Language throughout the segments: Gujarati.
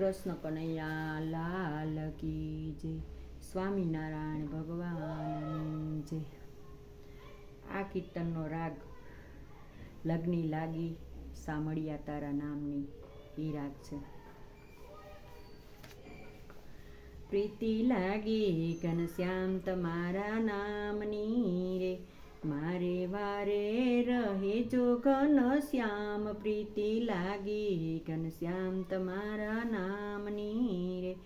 કૃષ્ણ કનૈયા લાલ કી જય. સ્વામિનારાયણ ભગવાન જય. આ કીર્તનનો રાગ લગ્ની લાગી સામળિયા તારા નામની એ રાગ છે. પ્રીતિ લાગી ઘનશ્યામ તમારા નામની રે. મારે વારે રહે જો ઘનશ્યામ પ્રીતિ લાગી ઘનશ્યામ તમારા નામની રે.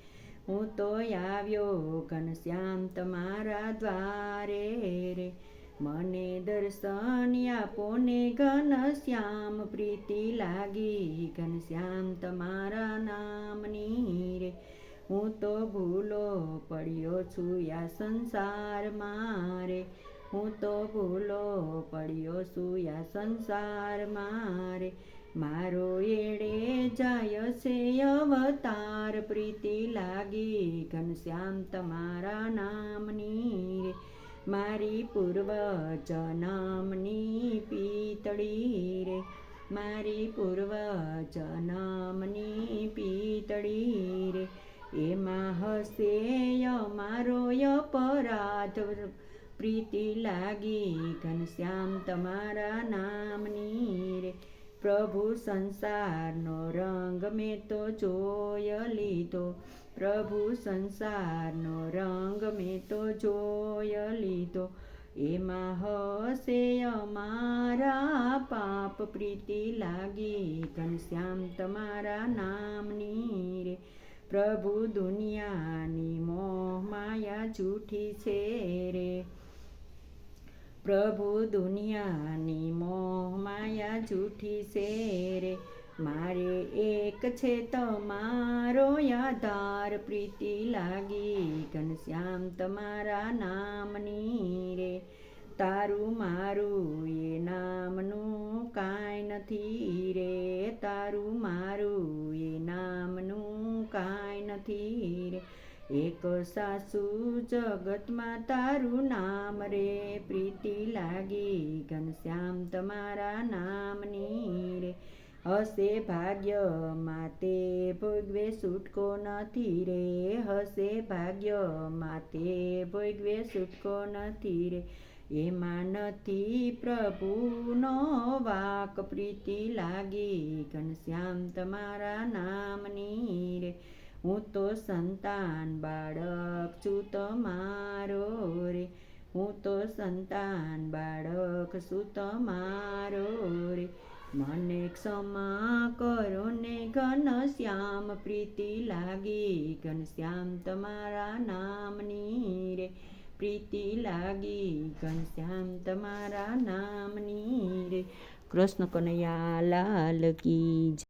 હું તો આવ્યો ઘનશ્યામ તમારા દ્વારે રે. મને દર્શન આપો ને ઘનશ્યામ પ્રીતિ લાગી ઘનશ્યામ તમારા નામની રે. હું તો ભૂલો પડ્યો છું યા મારે હું તો ભૂલો પડ્યો છું યા સંસાર મારે. મારો એડે જાય છે અવતાર, પ્રીતિ લાગી ઘનશ્યામ તમારા નામની રે. મારી પૂર્વ જન્મની પીતળી રે. મારી પૂર્વ જન્મની પીતળી રે. એમાં હશે અમારો અપરાધ. પ્રીતિ લાગી ઘનશ્યામ તમારા નામની રે. પ્રભુ સંસારનો રંગ મેં તો જોય લીધો. પ્રભુ સંસારનો રંગ મેં તો જોય લીધો. એમાં હશે અમારા પાપ પ્રીતિ લાગી ઘનશ્યામ તમારા નામની રે. પ્રભુ દુનિયાની મોહ માયા જૂઠી છે રે. પ્રભુ દુનિયાની મોહ માયા જૂઠી છે રે મારે એક છે તમારો આધાર પ્રીતિ લાગી ઘનશ્યામ તમારા નામની રે. તારું મારું એ નામનું કાંઈ નથી રે. તારું મારું એ નામનું કાંઈ નથી રે. એક સાસુ જગતમાં તારું નામ રે, પ્રીતિ લાગી ઘનશ્યામ તમારા નામની રે. હશે ભાગ્ય, માતે ભોગવે છૂટકો નથી રે. હશે ભાગ્ય, માતે ભોગવે છૂટકો નથી રે. એમાં નથી પ્રભુનો વાક, પ્રીતિ લાગી ઘનશ્યામ તમારા નામની રે. હું તો સંતાન બાળક છું તમારો રે. હું તો સંતાન બાળક છું તમારો રે. મને ક્ષમા કરો ને ઘનશ્યામ પ્રીતિ લાગી ઘનશ્યામ તમારા નામની રે. પ્રીતિ લાગી ઘનશ્યામ તમારા નામની રે. કૃષ્ણ કનૈયા લાલ કી